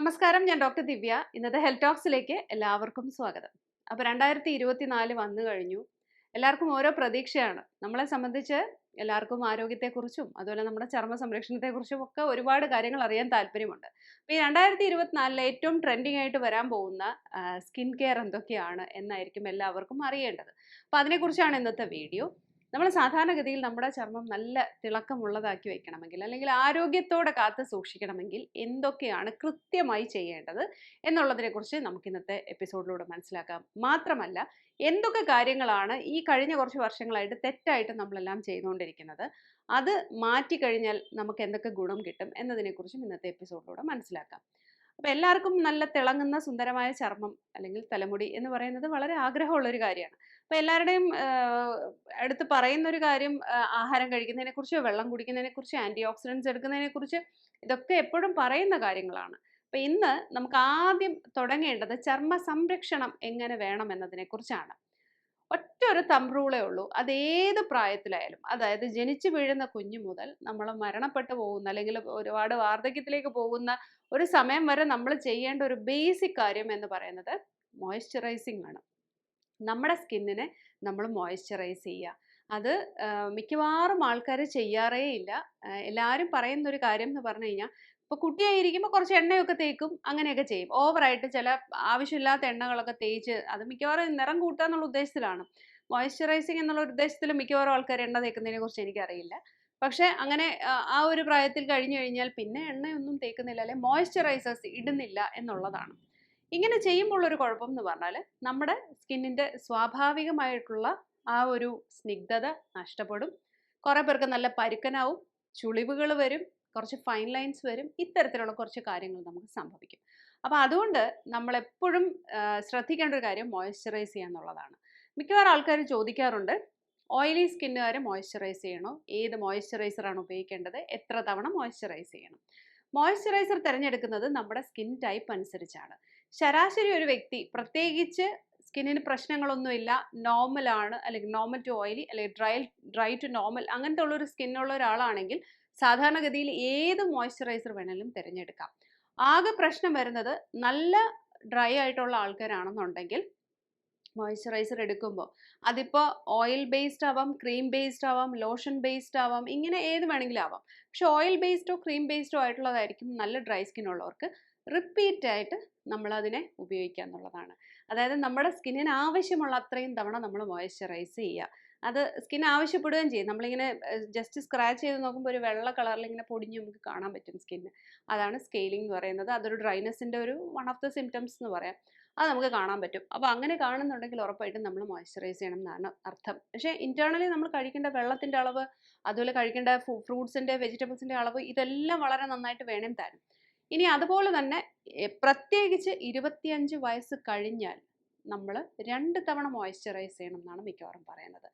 നമസ്കാരം ഞാൻ ഡോക്ടർ ദിവ്യ. ഇന്നത്തെ ഹെൽത്ത് ടോക്സിലേക്ക് എല്ലാവർക്കും സ്വാഗതം. അപ്പോൾ രണ്ടായിരത്തി ഇരുപത്തിനാല് വന്നു കഴിഞ്ഞു. എല്ലാവർക്കും ഓരോ പ്രതീക്ഷയാണ്. നമ്മളെ സംബന്ധിച്ച് എല്ലാവർക്കും ആരോഗ്യത്തെക്കുറിച്ചും അതുപോലെ നമ്മുടെ ചർമ്മ സംരക്ഷണത്തെക്കുറിച്ചും ഒക്കെ ഒരുപാട് കാര്യങ്ങൾ അറിയാൻ താല്പര്യമുണ്ട്. അപ്പോൾ ഈ രണ്ടായിരത്തി ഇരുപത്തിനാലിലെ ഏറ്റവും ട്രെൻഡിങ് ആയിട്ട് വരാൻ പോകുന്ന സ്കിൻ കെയർ എന്തൊക്കെയാണ് എന്നായിരിക്കും എല്ലാവർക്കും അറിയേണ്ടത്. അപ്പോൾ അതിനെക്കുറിച്ചാണ് ഇന്നത്തെ വീഡിയോ. നമ്മൾ സാധാരണഗതിയിൽ നമ്മുടെ ചർമ്മം നല്ല തിളക്കമുള്ളതാക്കി വെക്കണമെങ്കിൽ അല്ലെങ്കിൽ ആരോഗ്യത്തോടെ കാത്ത് സൂക്ഷിക്കണമെങ്കിൽ എന്തൊക്കെയാണ് കൃത്യമായി ചെയ്യേണ്ടത് എന്നുള്ളതിനെക്കുറിച്ച് നമുക്ക് ഇന്നത്തെ എപ്പിസോഡിലൂടെ മനസ്സിലാക്കാം. മാത്രമല്ല എന്തൊക്കെ കാര്യങ്ങളാണ് ഈ കഴിഞ്ഞ കുറച്ച് വർഷങ്ങളായിട്ട് തെറ്റായിട്ട് നമ്മളെല്ലാം ചെയ്തുകൊണ്ടിരിക്കുന്നത് അത് മാറ്റിക്കഴിഞ്ഞാൽ നമുക്ക് എന്തൊക്കെ ഗുണം കിട്ടും എന്നതിനെക്കുറിച്ചും ഇന്നത്തെ എപ്പിസോഡിലൂടെ മനസ്സിലാക്കാം. അപ്പോൾ എല്ലാവർക്കും നല്ല തിളങ്ങുന്ന സുന്ദരമായ ചർമ്മം അല്ലെങ്കിൽ തലമുടി എന്ന് പറയുന്നത് വളരെ ആഗ്രഹമുള്ളൊരു കാര്യമാണ്. അപ്പോൾ എല്ലാവരുടെയും അടുത്ത് പറയുന്ന ഒരു കാര്യം ആഹാരം കഴിക്കുന്നതിനെ കുറിച്ച് വെള്ളം കുടിക്കുന്നതിനെ കുറിച്ച് ആന്റി ഓക്സിഡൻസ് എടുക്കുന്നതിനെ കുറിച്ച് ഇതൊക്കെ എപ്പോഴും പറയുന്ന കാര്യങ്ങളാണ്. അപ്പോൾ ഇന്ന് നമുക്ക് ആദ്യം തുടങ്ങേണ്ടത് ചർമ്മ സംരക്ഷണം എങ്ങനെ വേണം എന്നതിനെ കുറിച്ചാണ് ഒറ്റ ഒരു തമ്പ്രൂളേ ഉള്ളൂ. അത് ഏത് പ്രായത്തിലായാലും അതായത് ജനിച്ചു വീഴുന്ന കുഞ്ഞു മുതൽ നമ്മൾ മരണപ്പെട്ടു പോകുന്ന അല്ലെങ്കിൽ ഒരുപാട് വാർദ്ധക്യത്തിലേക്ക് പോകുന്ന ഒരു സമയം വരെ നമ്മൾ ചെയ്യേണ്ട ഒരു ബേസിക് കാര്യം എന്ന് പറയുന്നത് മോയ്സ്ചറൈസിങ് ആണ്. നമ്മുടെ സ്കിന്നിനെ നമ്മൾ മോയ്സ്ചറൈസ് ചെയ്യുക. അത് മിക്കവാറും ആൾക്കാർ ചെയ്യാറേ ഇല്ല എല്ലാവരും പറയുന്ന ഒരു കാര്യം എന്ന് പറഞ്ഞു കഴിഞ്ഞാൽ ഇപ്പോൾ കുട്ടിയായിരിക്കുമ്പോൾ കുറച്ച് എണ്ണയൊക്കെ തേക്കും അങ്ങനെയൊക്കെ ചെയ്യും. ഓവറായിട്ട് ചില ആവശ്യമില്ലാത്ത എണ്ണകളൊക്കെ തേച്ച് അത് മിക്കവാറും നിറം കൂട്ടുക എന്നുള്ള ഉദ്ദേശത്തിലാണ്. മോയ്സ്ചറൈസിങ് എന്നുള്ള ഉദ്ദേശത്തിൽ മിക്കവാറും ആൾക്കാർ എണ്ണ തേക്കുന്നതിനെ കുറിച്ച് എനിക്കറിയില്ല. പക്ഷേ അങ്ങനെ ആ ഒരു പ്രായത്തിൽ കഴിഞ്ഞു കഴിഞ്ഞാൽ പിന്നെ എണ്ണയൊന്നും തേക്കുന്നില്ല അല്ലെ? മോയ്സ്ചറൈസേഴ്സ് ഇടുന്നില്ല എന്നുള്ളതാണ്. ഇങ്ങനെ ചെയ്യുമ്പോൾ ഒരു കുഴപ്പം എന്ന് പറഞ്ഞാൽ നമ്മുടെ സ്കിന്നിന്റെ സ്വാഭാവികമായിട്ടുള്ള ആ ഒരു സ്നിഗ്ധത നഷ്ടപ്പെടും. കുറേ പേർക്ക് നല്ല പരുക്കനാവും ചുളിവുകൾ വരും കുറച്ച് ഫൈൻ ലൈൻസ് വരും ഇത്തരത്തിലുള്ള കുറച്ച് കാര്യങ്ങൾ നമുക്ക് സംഭവിക്കും. അപ്പോൾ അതുകൊണ്ട് നമ്മളെപ്പോഴും ശ്രദ്ധിക്കേണ്ട ഒരു കാര്യം മോയ്സ്ചറൈസ് ചെയ്യുക എന്നുള്ളതാണ്. മിക്കവാറും ആൾക്കാർ ചോദിക്കാറുണ്ട് ഓയിലി സ്കിന്നുകാർ മോയ്സ്ചറൈസ് ചെയ്യണോ? ഏത് മോയ്സ്ചറൈസറാണ് ഉപയോഗിക്കേണ്ടത്? എത്ര തവണ മോയ്സ്ചറൈസ് ചെയ്യണം? മോയ്സ്ചറൈസർ തിരഞ്ഞെടുക്കുന്നത് നമ്മുടെ സ്കിൻ ടൈപ്പ് അനുസരിച്ചാണ്. ശരാശരി ഒരു വ്യക്തി പ്രത്യേകിച്ച് സ്കിന്നിന് പ്രശ്നങ്ങളൊന്നുമില്ല. നോർമലാണ് അല്ലെങ്കിൽ നോർമൽ ടു ഓയിലി അല്ലെങ്കിൽ ഡ്രൈ ഡ്രൈ ടു നോർമൽ അങ്ങനത്തെ ഉള്ളൊരു സ്കിന്നുള്ള ഒരാളാണെങ്കിൽ സാധാരണഗതിയിൽ ഏത് മോയ്സ്ചറൈസർ വേണമെങ്കിലും തിരഞ്ഞെടുക്കാം. ആകെ പ്രശ്നം വരുന്നത് നല്ല ഡ്രൈ ആയിട്ടുള്ള ആൾക്കാരാണെന്നുണ്ടെങ്കിൽ മോയ്സ്ചറൈസർ എടുക്കുമ്പോൾ അതിപ്പോൾ ഓയിൽ ബേസ്ഡ് ആവാം ക്രീം ബേസ്ഡ് ആവാം ലോഷൻ ബേസ്ഡ് ആവാം ഇങ്ങനെ ഏത് വേണമെങ്കിലും ആവാം. പക്ഷെ ഓയിൽ ബേസ്ഡോ ക്രീം ബേസ്ഡോ ആയിട്ടുള്ളതായിരിക്കും നല്ല ഡ്രൈ സ്കിൻ ഉള്ളവർക്ക് റിപ്പീറ്റ് ആയിട്ട് നമ്മളതിനെ ഉപയോഗിക്കുക എന്നുള്ളതാണ് അതായത് നമ്മുടെ സ്കിന്നിന് ആവശ്യമുള്ള അത്രയും തവണ നമ്മൾ മോയ്സ്ചറൈസ് ചെയ്യുക. അത് സ്കിൻ ആവശ്യപ്പെടുകയും ചെയ്യും. നമ്മളിങ്ങനെ ജസ്റ്റ് സ്ക്രാച്ച് ചെയ്ത് നോക്കുമ്പോൾ ഒരു വെള്ള കളറിൽ ഇങ്ങനെ പൊടിഞ്ഞ് നമുക്ക് കാണാൻ പറ്റും സ്കിന്ന്. അതാണ് സ്കെയിലിംഗ് എന്ന് പറയുന്നത്. അതൊരു ഡ്രൈനെസ്സിന്റെ ഒരു വൺ ഓഫ് ദ സിംറ്റംസ് എന്ന് പറയാം. അത് നമുക്ക് കാണാൻ പറ്റും. അപ്പോൾ അങ്ങനെ കാണുന്നുണ്ടെങ്കിൽ ഉറപ്പായിട്ടും നമ്മൾ മോയ്സ്ചറൈസ് ചെയ്യണം എന്നാണ് അർത്ഥം. പക്ഷേ ഇന്റേർണലി നമ്മൾ കഴിക്കേണ്ട വെള്ളത്തിന്റെ അളവ് അതുപോലെ കഴിക്കേണ്ട ഫ്രൂട്ട്സിന്റെ വെജിറ്റബിൾസിന്റെ അളവ് ഇതെല്ലാം വളരെ നന്നായിട്ട് വേണം താനും ഇനി അതുപോലെ തന്നെ പ്രത്യേകിച്ച് ഇരുപത്തിയഞ്ച് വയസ്സ് കഴിഞ്ഞാൽ നമ്മൾ രണ്ട് തവണ മോയ്സ്ചറൈസ് ചെയ്യണം എന്നാണ് മിക്കവാറും പറയുന്നത്.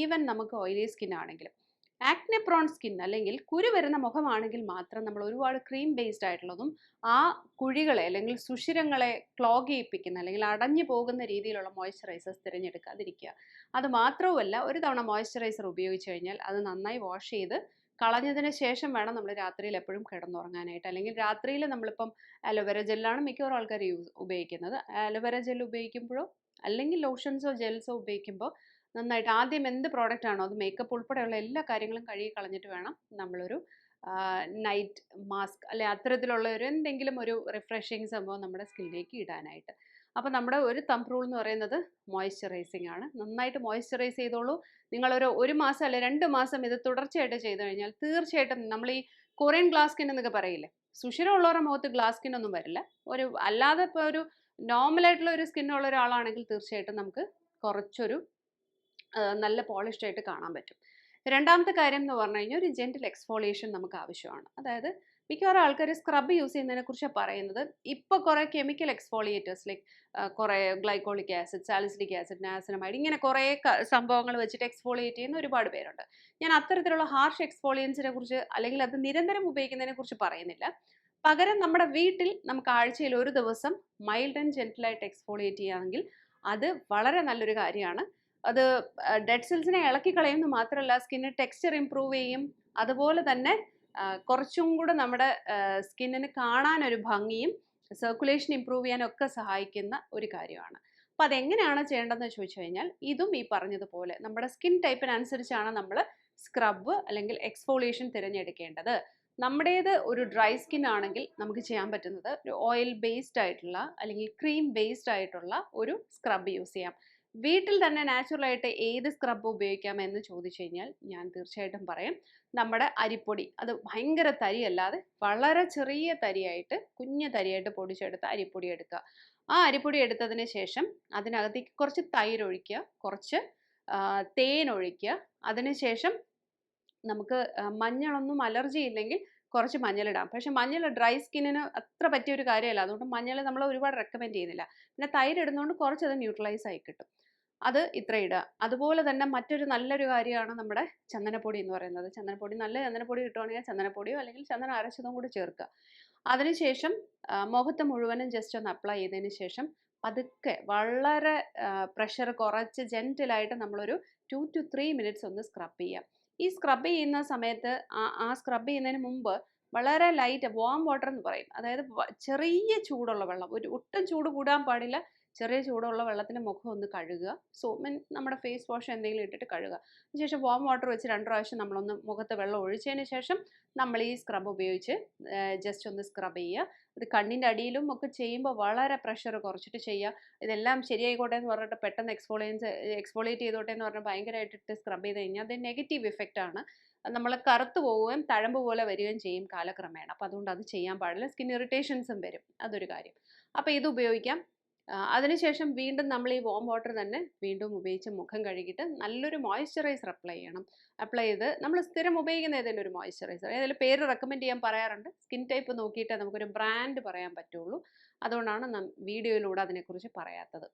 ഈവൻ നമുക്ക് ഓയിലി സ്കിൻ ആണെങ്കിലും. ആക്നെ പ്രോൺ സ്കിൻ അല്ലെങ്കിൽ കുരു വരുന്ന മുഖമാണെങ്കിൽ മാത്രം നമ്മൾ ഒരുപാട് ക്രീം ബേസ്ഡ് ആയിട്ടുള്ളതും ആ കുഴികളെ അല്ലെങ്കിൽ സുഷിരങ്ങളെ ക്ലോഗ് ചെയ്യിപ്പിക്കുന്ന അല്ലെങ്കിൽ അടഞ്ഞു പോകുന്ന രീതിയിലുള്ള മോയ്സ്ചറൈസേഴ്സ് തിരഞ്ഞെടുക്കാതിരിക്കുക. അത് മാത്രവുമല്ല ഒരു തവണ മോയ്സ്ചറൈസർ ഉപയോഗിച്ച് കഴിഞ്ഞാൽ അത് നന്നായി വാഷ് ചെയ്ത് കളഞ്ഞതിന് ശേഷം വേണം നമ്മൾ രാത്രിയിൽ എപ്പോഴും കിടന്നുറങ്ങാനായിട്ട്. അല്ലെങ്കിൽ രാത്രിയിൽ നമ്മളിപ്പം അലോവേര ജെല്ലാണ് മിക്കവാറും ആൾക്കാർ യൂസ് ഉപയോഗിക്കുന്നത്. അലോവേര ജെൽ ഉപയോഗിക്കുമ്പോഴോ അല്ലെങ്കിൽ ലോഷൻസോ ജെൽസോ ഉപയോഗിക്കുമ്പോൾ നന്നായിട്ട് ആദ്യം എന്ത് പ്രോഡക്റ്റ് ആണോ അത് മേക്കപ്പ് ഉൾപ്പെടെയുള്ള എല്ലാ കാര്യങ്ങളും കഴുകി കളഞ്ഞിട്ട് വേണം നമ്മളൊരു നൈറ്റ് മാസ്ക് അല്ലെ അത്തരത്തിലുള്ള ഒരു എന്തെങ്കിലും ഒരു റിഫ്രഷിങ് സംഭവം നമ്മുടെ സ്കിന്നിലേക്ക് ഇടാനായിട്ട്. അപ്പോൾ നമ്മുടെ ഒരു തമ്പ് റൂൾ എന്ന് പറയുന്നത് മോയ്സ്ചറൈസിങ് ആണ്. നന്നായിട്ട് മോയ്സ്ചറൈസ് ചെയ്തോളൂ. നിങ്ങളൊരു ഒരു മാസം അല്ലെ രണ്ട് മാസം ഇത് തുടർച്ചയായിട്ട് ചെയ്തു കഴിഞ്ഞാൽ തീർച്ചയായിട്ടും നമ്മൾ ഈ കൊറിയൻ ഗ്ലാസ് സ്കിൻ എന്നൊക്കെ പറയില്ലേ? സുഷിരമുള്ളവരുടെ മുഖത്ത് ഗ്ലാസ് സ്കിൻ ഒന്നും വരില്ല. ഒരു അല്ലാതെ ഇപ്പോൾ ഒരു നോർമലായിട്ടുള്ള ഒരു സ്കിന്നുള്ള ഒരാളാണെങ്കിൽ തീർച്ചയായിട്ടും നമുക്ക് കുറച്ചൊരു നല്ല പോളിഷ്ഡ് ആയിട്ട് കാണാൻ പറ്റും. രണ്ടാമത്തെ കാര്യം എന്ന് പറഞ്ഞു കഴിഞ്ഞാൽ ഒരു ജെന്റൽ എക്സ്ഫോളിയേഷൻ നമുക്ക് ആവശ്യമാണ്. അതായത് മിക്കവാറും ആൾക്കാർ സ്ക്രബ് യൂസ് ചെയ്യുന്നതിനെ കുറിച്ചാണ് പറയുന്നത്. ഇപ്പോൾ കുറേ കെമിക്കൽ എക്സ്ഫോളിയേറ്റേഴ്സ് ലൈക്ക് കുറേ glycolic acid salicylic acid niacinamide ഇങ്ങനെ കുറേ സംഭവങ്ങൾ വെച്ചിട്ട് എക്സ്ഫോളിയേറ്റ് ചെയ്യുന്ന ഒരുപാട് പേരുണ്ട്. ഞാൻ അത്തരത്തിലുള്ള ഹാർഷ് എക്സ്ഫോളിയൻസിനെ കുറിച്ച് അല്ലെങ്കിൽ അത് നിരന്തരം ഉപയോഗിക്കുന്നതിനെ കുറിച്ച് പറയുന്നില്ല. പകരം നമ്മുടെ വീട്ടിൽ നമുക്ക് ആഴ്ചയിൽ ഒരു ദിവസം മൈൽഡ് ആൻഡ് ജെന്റിലായിട്ട് എക്സ്ഫോളിയേറ്റ് ചെയ്യുകയാണെങ്കിൽ അത് വളരെ നല്ലൊരു കാര്യമാണ്. അത് ഡെഡ് സെൽസിനെ ഇളക്കി കളയുന്നു മാത്രമല്ല സ്കിന്നിന് ടെക്സ്ചർ ഇമ്പ്രൂവ് ചെയ്യും. അതുപോലെ തന്നെ കുറച്ചും കൂടെ നമ്മുടെ സ്കിന്നിന് കാണാൻ ഒരു ഭംഗിയും സർക്കുലേഷൻ ഇമ്പ്രൂവ് ചെയ്യാനൊക്കെ സഹായിക്കുന്ന ഒരു കാര്യമാണ്. അപ്പോൾ അതെങ്ങനെയാണ് ചെയ്യേണ്ടതെന്ന് ചോദിച്ചു കഴിഞ്ഞാൽ ഇതും ഈ പറഞ്ഞതുപോലെ നമ്മുടെ സ്കിൻ ടൈപ്പിനനുസരിച്ചാണ് നമ്മൾ സ്ക്രബ് അല്ലെങ്കിൽ എക്സ്ഫോളിയേഷൻ തിരഞ്ഞെടുക്കേണ്ടത്. നമ്മുടേത് ഒരു ഡ്രൈ സ്കിൻ ആണെങ്കിൽ നമുക്ക് ചെയ്യാൻ പറ്റുന്നത് ഒരു ഓയിൽ ബേസ്ഡ് ആയിട്ടുള്ള അല്ലെങ്കിൽ ക്രീം ബേസ്ഡ് ആയിട്ടുള്ള ഒരു സ്ക്രബ് യൂസ് ചെയ്യാം. വീട്ടിൽ തന്നെ നാച്ചുറലായിട്ട് ഏത് സ്ക്രബ് ഉപയോഗിക്കാം എന്ന് ചോദിച്ചു കഴിഞ്ഞാൽ ഞാൻ തീർച്ചയായിട്ടും പറയും നമ്മുടെ അരിപ്പൊടി. അത് ഭയങ്കര തരിയല്ലാതെ വളരെ ചെറിയ തരിയായിട്ട് കുഞ്ഞു തരിയായിട്ട് പൊടിച്ചെടുത്ത് അരിപ്പൊടി എടുക്കുക. ആ അരിപ്പൊടി എടുത്തതിന് ശേഷം അതിനകത്തേക്ക് കുറച്ച് തൈര് ഒഴിക്കുക കുറച്ച് തേൻ ഒഴിക്കുക. അതിനുശേഷം നമുക്ക് മഞ്ഞളൊന്നും അലർജി ഇല്ലെങ്കിൽ കുറച്ച് മഞ്ഞളിടാം. പക്ഷെ മഞ്ഞൾ ഡ്രൈ സ്കിന്നിന് അത്ര പറ്റിയ ഒരു കാര്യമല്ല. അതുകൊണ്ട് മഞ്ഞൾ നമ്മൾ ഒരുപാട് റെക്കമെൻഡ് ചെയ്യുന്നില്ല. പിന്നെ തൈര് ഇടുന്നതുകൊണ്ട് കുറച്ച് അത് ന്യൂട്രലൈസ് ആയി കിട്ടും. അത് ഇത്ര ഇടുക. അതുപോലെ തന്നെ മറ്റൊരു നല്ലൊരു കാര്യമാണ് നമ്മുടെ ചന്ദനപ്പൊടി എന്ന് പറയുന്നത്. ചന്ദനപ്പൊടി നല്ല ചന്ദനപ്പൊടി കിട്ടുവാണെങ്കിൽ ചന്ദനപ്പൊടിയോ അല്ലെങ്കിൽ ചന്ദനം അരച്ചതും കൂടി ചേർക്കുക. അതിനുശേഷം മുഖത്ത് മുഴുവനും ജസ്റ്റ് ഒന്ന് അപ്ലൈ ചെയ്തതിന് ശേഷം പതുക്കെ വളരെ പ്രഷർ കുറച്ച് ജെന്റിലായിട്ട് നമ്മളൊരു ടു ടു ത്രീ മിനിറ്റ്സ് ഒന്ന് സ്ക്രബ് ചെയ്യാം. ഈ സ്ക്രബ് ചെയ്യുന്ന സമയത്ത് ആ സ്ക്രബ് ചെയ്യുന്നതിന് മുമ്പ് വളരെ ലൈറ്റ് വാം വാട്ടർ എന്ന് പറയും. അതായത് ചെറിയ ചൂടുള്ള വെള്ളം. ഒരു ഒട്ടും ചൂട് കൂടാൻ പാടില്ല. ചെറിയ ചൂടുള്ള വെള്ളത്തിൽ മുഖം ഒന്ന് കഴുകുക. സോ മീൻ നമ്മുടെ ഫേസ് വാഷ് എന്തെങ്കിലും ഇട്ടിട്ട് കഴുകുക. അതിനുശേഷം വാം വാട്ടർ വെച്ച് രണ്ട് പ്രാവശ്യം നമ്മളൊന്ന് മുഖത്ത് വെള്ളം ഒഴിച്ചതിന് ശേഷം നമ്മൾ ഈ സ്ക്രബ് ഉപയോഗിച്ച് ജസ്റ്റ് ഒന്ന് സ്ക്രബ് ചെയ്യുക. ഇത് കണ്ണിന്റെ അടിയിലും ഒക്കെ ചെയ്യുമ്പോൾ വളരെ പ്രഷർ കുറച്ചിട്ട് ചെയ്യുക. ഇതെല്ലാം ശരിയായിക്കോട്ടെ എന്ന് പറഞ്ഞിട്ട് പെട്ടെന്ന് എക്സ്പോളിയൻസ് എക്സ്പോളിയേറ്റ് ചെയ്തോട്ടെ എന്ന് പറഞ്ഞാൽ ഭയങ്കരമായിട്ടിട്ട് സ്ക്രബ് ചെയ്ത് കഴിഞ്ഞാൽ അത് നെഗറ്റീവ് ഇഫക്റ്റ് ആണ്. നമ്മൾ കറുത്ത് പോവുകയും തഴമ്പ് പോലെ വരികയും ചെയ്യും കാലക്രമേണ. അപ്പോൾ അതുകൊണ്ട് അത് ചെയ്യാൻ പാടില്ല. സ്കിൻ ഇറിറ്റേഷൻസും വരും. അതൊരു കാര്യം. അപ്പോൾ ഇത് ഉപയോഗിക്കാം. അതിനുശേഷം വീണ്ടും നമ്മൾ ഈ വോം വാട്ടർ തന്നെ വീണ്ടും ഉപയോഗിച്ച് മുഖം കഴുകിയിട്ട് നല്ലൊരു മോയ്സ്ചറൈസർ അപ്ലൈ ചെയ്യണം. അപ്ലൈ ചെയ്ത് നമ്മൾ സ്ഥിരം ഉപയോഗിക്കുന്ന ഏതെങ്കിലും ഒരു മോയ്സ്ചറൈസർ ഏതെങ്കിലും പേര് റെക്കമെൻഡ് ചെയ്യാൻ പറയാറുണ്ട്. സ്കിൻ ടൈപ്പ് നോക്കിയിട്ട് നമുക്കൊരു ബ്രാൻഡ് പറയാൻ പറ്റുള്ളൂ. അതുകൊണ്ടാണ് വീഡിയോയിലൂടെ അതിനെക്കുറിച്ച് പറയാത്തത്.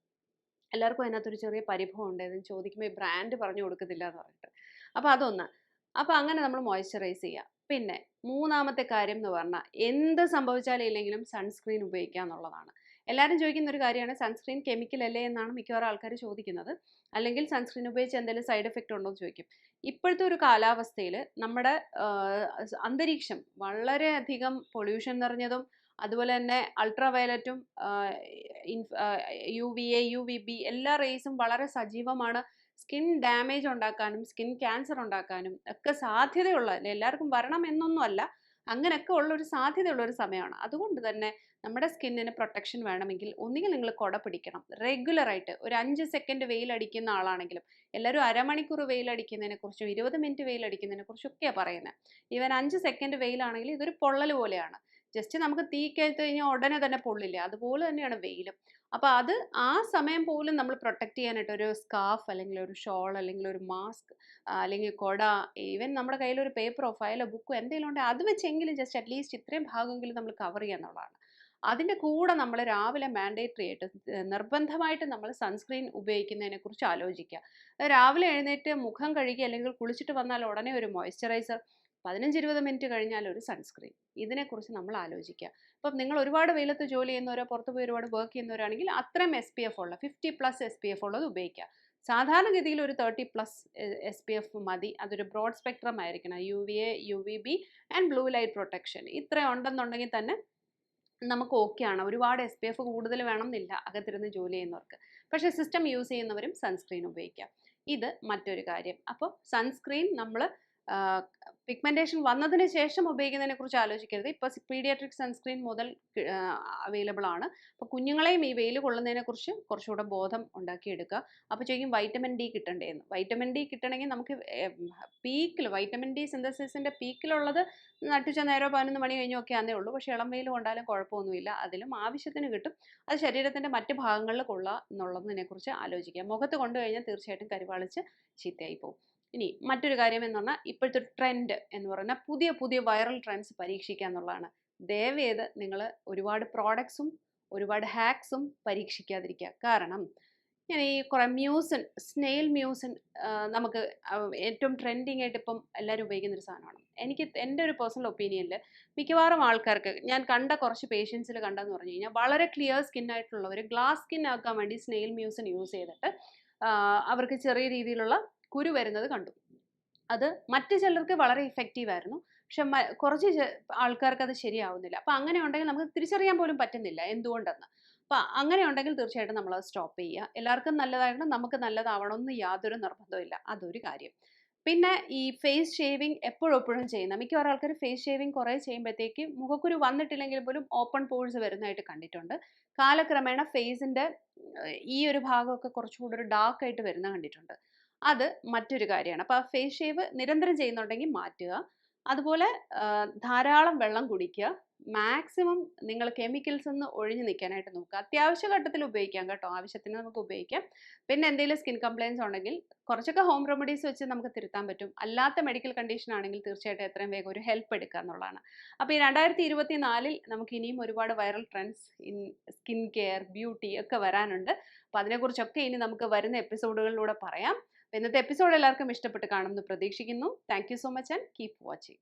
എല്ലാവർക്കും അതിനകത്തൊരു ചെറിയ പരിഭവം ഉണ്ട്. ഏതെങ്കിലും ചോദിക്കുമ്പോൾ ബ്രാൻഡ് പറഞ്ഞു കൊടുക്കത്തില്ല എന്ന് പറഞ്ഞിട്ട്. അപ്പോൾ അതൊന്ന്. അപ്പോൾ അങ്ങനെ നമ്മൾ മോയ്സ്ചറൈസ് ചെയ്യുക പിന്നെ മൂന്നാമത്തെ കാര്യം എന്ന് പറഞ്ഞാൽ എന്ത് സംഭവിച്ചാലും ഇല്ലെങ്കിലും സൺസ്ക്രീൻ ഉപയോഗിക്കുക എന്നുള്ളതാണ്. എല്ലാവരും ചോദിക്കുന്ന ഒരു കാര്യമാണ് സൺസ്ക്രീൻ കെമിക്കൽ അല്ലേ? എന്നാണ് മിക്കവാറും ആൾക്കാർ ചോദിക്കുന്നത്. അല്ലെങ്കിൽ സൺസ്ക്രീൻ ഉപയോഗിച്ച് എന്തെങ്കിലും സൈഡ് എഫക്റ്റ് ഉണ്ടോ? എന്ന് ചോദിക്കും. ഇപ്പോഴത്തെ ഒരു കാലാവസ്ഥയിൽ നമ്മുടെ അന്തരീക്ഷം വളരെയധികം പൊല്യൂഷൻ നിറഞ്ഞതും അതുപോലെ തന്നെ ultra വയലറ്റും U V A U V B എല്ലാ റേസും വളരെ സജീവമാണ്. സ്കിൻ ഡാമേജ് ഉണ്ടാക്കാനും സ്കിൻ ക്യാൻസർ ഉണ്ടാക്കാനും ഒക്കെ സാധ്യതയുള്ള എല്ലാവർക്കും വരണം എന്നൊന്നുമല്ല അങ്ങനെയൊക്കെ ഉള്ള ഒരു സാധ്യതയുള്ള ഒരു സമയമാണ്. അതുകൊണ്ട് തന്നെ നമ്മുടെ സ്കിന്നിന് പ്രൊട്ടക്ഷൻ വേണമെങ്കിൽ ഒന്നുകിൽ നിങ്ങൾ കുട പിടിക്കണം. റെഗുലറായിട്ട് ഒരു അഞ്ച് സെക്കൻഡ് വെയിലടിക്കുന്ന ആളാണെങ്കിലും എല്ലാവരും അരമണിക്കൂർ വെയിലടിക്കുന്നതിനെ കുറിച്ചും ഇരുപത് മിനിറ്റ് വെയിലടിക്കുന്നതിനെ കുറിച്ചൊക്കെയാണ് പറയുന്നത് ഈവൻ അഞ്ച് സെക്കൻഡ് വെയിലാണെങ്കിൽ ഇതൊരു പൊള്ളൽ പോലെയാണ്. ജസ്റ്റ് നമുക്ക് തീ കേൾത്ത് കഴിഞ്ഞാൽ ഉടനെ തന്നെ പൊള്ളില്ല? അതുപോലെ തന്നെയാണ് വെയിലും. അപ്പോൾ അത് ആ സമയം പോലും നമ്മൾ പ്രൊട്ടക്റ്റ് ചെയ്യാനായിട്ട് ഒരു സ്കാഫ് അല്ലെങ്കിൽ ഒരു ഷോൾ അല്ലെങ്കിൽ ഒരു മാസ്ക് അല്ലെങ്കിൽ കൊട ഈവൻ നമ്മുടെ കയ്യിൽ ഒരു പേപ്പറോ ഫയലോ ബുക്കോ എന്തെങ്കിലും ഉണ്ടെങ്കിൽ അത് വെച്ചെങ്കിലും ജസ്റ്റ് അറ്റ്ലീസ്റ്റ് ഇത്രയും ഭാഗമെങ്കിലും നമ്മൾ കവർ ചെയ്യുക എന്നുള്ളതാണ്. അതിന്റെ കൂടെ നമ്മൾ രാവിലെ മാൻഡേറ്ററി ആയിട്ട് നിർബന്ധമായിട്ട് നമ്മൾ സൺസ്ക്രീൻ ഉപയോഗിക്കുന്നതിനെ കുറിച്ച് ആലോചിക്കുക. രാവിലെ എഴുന്നേറ്റ് മുഖം കഴുകി അല്ലെങ്കിൽ കുളിച്ചിട്ട് വന്നാൽ ഉടനെ ഒരു മോയ്സ്ചറൈസർ പതിനഞ്ച് ഇരുപത് മിനിറ്റ് കഴിഞ്ഞാൽ ഒരു സൺസ്ക്രീൻ. ഇതിനെക്കുറിച്ച് നമ്മൾ ആലോചിക്കുക. അപ്പം നിങ്ങൾ ഒരുപാട് വെയിലത്ത് ജോലി ചെയ്യുന്നവരോ പുറത്ത് പോയി ഒരുപാട് വർക്ക് ചെയ്യുന്നവരാണെങ്കിൽ അത്രയും എസ് പി എഫ് ഉള്ള fifty plus S P F ഉള്ളത് ഉപയോഗിക്കുക. സാധാരണഗതിയിൽ ഒരു thirty plus S P F മതി. അതൊരു ബ്രോഡ് സ്പെക്ട്രം ആയിരിക്കണം. U V A U V B and blue light protection ഇത്ര ഉണ്ടെന്നുണ്ടെങ്കിൽ തന്നെ നമുക്ക് ഓക്കെയാണ് ഒരുപാട് എസ് പി എഫ് കൂടുതൽ വേണമെന്നില്ല അകത്തിരുന്ന് ജോലി ചെയ്യുന്നവർക്ക്. പക്ഷേ സിസ്റ്റം യൂസ് ചെയ്യുന്നവരും സൺസ്ക്രീൻ ഉപയോഗിക്കാം ഇത് മറ്റൊരു കാര്യം. അപ്പോൾ സൺസ്ക്രീൻ നമ്മൾ പിഗ്മെന്റേഷൻ വന്നതിന് ശേഷം ഉപയോഗിക്കുന്നതിനെ കുറിച്ച് ആലോചിക്കരുത് ഇപ്പോൾ പീഡിയാട്രിക് സൺസ്ക്രീൻ മുതൽ അവൈലബിൾ ആണ്. അപ്പോൾ കുഞ്ഞുങ്ങളെയും ഈ വെയിൽ കൊള്ളുന്നതിനെ കുറിച്ച് കുറച്ചുകൂടെ ബോധം ഉണ്ടാക്കിയെടുക്കുക. അപ്പോൾ ചോദിക്കും വൈറ്റമിൻ ഡി കിട്ടണ്ടേന്ന്. വൈറ്റമിൻ ഡി കിട്ടണമെങ്കിൽ നമുക്ക് പീക്കിൽ വൈറ്റമിൻ ഡി സിന്തസിസിന്റെ പീക്കിലുള്ളത് നട്ടുച്ച നേരോ പതിനൊന്ന് മണി കഴിഞ്ഞോ ഒക്കെ ആണേ ഉള്ളൂ. പക്ഷേ ഇളം വെയിൽ കൊണ്ടാലും കുഴപ്പമൊന്നുമില്ല. അതിലും ആവശ്യത്തിന് കിട്ടും. അത് ശരീരത്തിന്റെ മറ്റ് ഭാഗങ്ങളിൽ കൊള്ളുക എന്നുള്ളതിനെക്കുറിച്ച് ആലോചിക്കുക. മുഖത്ത് കൊണ്ടുകഴിഞ്ഞാൽ തീർച്ചയായിട്ടും കരുവാളിച്ച് ചീത്തയായി പോകും. ഇനി മറ്റൊരു കാര്യം എന്ന് പറഞ്ഞാൽ ഇപ്പോഴത്തെ ട്രെൻഡ് എന്ന് പറഞ്ഞാൽ പുതിയ പുതിയ വൈറൽ ട്രെൻഡ്സ് പരീക്ഷിക്കുക എന്നുള്ളതാണ്. ദയവേത് നിങ്ങൾ ഒരുപാട് പ്രോഡക്ട്സും ഒരുപാട് ഹാക്സും പരീക്ഷിക്കാതിരിക്കുക. കാരണം ഞാൻ ഈ കുറേ മ്യൂസിൻ സ്നെയിൽ മ്യൂസിൻ നമുക്ക് ഏറ്റവും ട്രെൻഡിങ് ആയിട്ട് ഇപ്പം എല്ലാവരും ഉപയോഗിക്കുന്ന ഒരു സാധനമാണ്. എനിക്ക് എന്റെ ഒരു പേഴ്സണൽ ഒപ്പീനിയനിൽ മിക്കവാറും ആൾക്കാർക്ക് ഞാൻ കണ്ട കുറച്ച് പേഷ്യൻസിൽ കണ്ടെന്ന് പറഞ്ഞു കഴിഞ്ഞാൽ വളരെ ക്ലിയർ സ്കിൻ ആയിട്ടുള്ളവർ ഗ്ലാസ് സ്കിൻ ആക്കാൻ വേണ്ടി സ്നെയിൽ മ്യൂസിൻ യൂസ് ചെയ്തിട്ട് അവർക്ക് ചെറിയ രീതിയിലുള്ള കുരു വരുന്നത് കണ്ടു. അത് മറ്റു ചിലർക്ക് വളരെ ഇഫക്റ്റീവ് ആയിരുന്നു. പക്ഷെ കുറച്ച് ആൾക്കാർക്ക് അത് ശരിയാവുന്നില്ല. അപ്പം അങ്ങനെ ഉണ്ടെങ്കിൽ നമുക്ക് തിരിച്ചറിയാൻ പോലും പറ്റുന്നില്ല എന്തുകൊണ്ടെന്ന്. അപ്പം അങ്ങനെ ഉണ്ടെങ്കിൽ തീർച്ചയായിട്ടും നമ്മൾ അത് സ്റ്റോപ്പ് ചെയ്യുക. എല്ലാവർക്കും നല്ലതായിട്ട് നമുക്ക് നല്ലതാവണമെന്ന് യാതൊരു നിർബന്ധമില്ല അതൊരു കാര്യം. പിന്നെ ഈ ഫേസ് ഷേവിങ് എപ്പോഴും എപ്പോഴും ചെയ്യുന്ന മിക്കവാറും ആൾക്കാർ ഫേസ് ഷേവിങ് കുറേ ചെയ്യുമ്പോഴത്തേക്ക് മുഖക്കുരു വന്നിട്ടില്ലെങ്കിൽ പോലും ഓപ്പൺ പോഴ്സ് വരുന്നതായിട്ട് കണ്ടിട്ടുണ്ട്. കാലക്രമേണ ഫേസിന്റെ ഈ ഒരു ഭാഗമൊക്കെ കുറച്ചുകൂടി ഒരു ഡാർക്ക് ആയിട്ട് വരുന്ന കണ്ടിട്ടുണ്ട്. അത് മറ്റൊരു കാര്യമാണ്. അപ്പോൾ ആ ഫേസ് ഷേവ് നിരന്തരം ചെയ്യുന്നുണ്ടെങ്കിൽ മാറ്റുക. അതുപോലെ ധാരാളം വെള്ളം കുടിക്കുക. മാക്സിമം നിങ്ങൾ കെമിക്കൽസ് ഒന്ന് ഒഴിഞ്ഞു നിൽക്കാനായിട്ട് നോക്കുക. അത്യാവശ്യ ഘട്ടത്തിൽ ഉപയോഗിക്കാം കേട്ടോ. ആവശ്യത്തിന് നമുക്ക് ഉപയോഗിക്കാം. പിന്നെ എന്തെങ്കിലും സ്കിൻ കംപ്ലയിൻസ് ഉണ്ടെങ്കിൽ കുറച്ചൊക്കെ ഹോം റെമഡീസ് വെച്ച് നമുക്ക് തിരുത്താൻ പറ്റും. അല്ലാത്ത മെഡിക്കൽ കണ്ടീഷൻ ആണെങ്കിൽ തീർച്ചയായിട്ടും എത്രയും വേഗം ഒരു ഹെൽപ്പ് എടുക്കുക എന്നുള്ളതാണ്. അപ്പോൾ ഈ രണ്ടായിരത്തി ഇരുപത്തി നാലിൽ നമുക്ക് ഇനിയും ഒരുപാട് viral trends in skin care beauty ഒക്കെ വരാനുണ്ട്. അപ്പോൾ അതിനെക്കുറിച്ചൊക്കെ ഇനി നമുക്ക് വരുന്ന എപ്പിസോഡുകളിലൂടെ പറയാം. അപ്പോൾ ഇന്നത്തെ എപ്പിസോഡ് എല്ലാവർക്കും ഇഷ്ടപ്പെട്ട് കാണുമെന്ന് പ്രതീക്ഷിക്കുന്നു. Thank so much and keep watching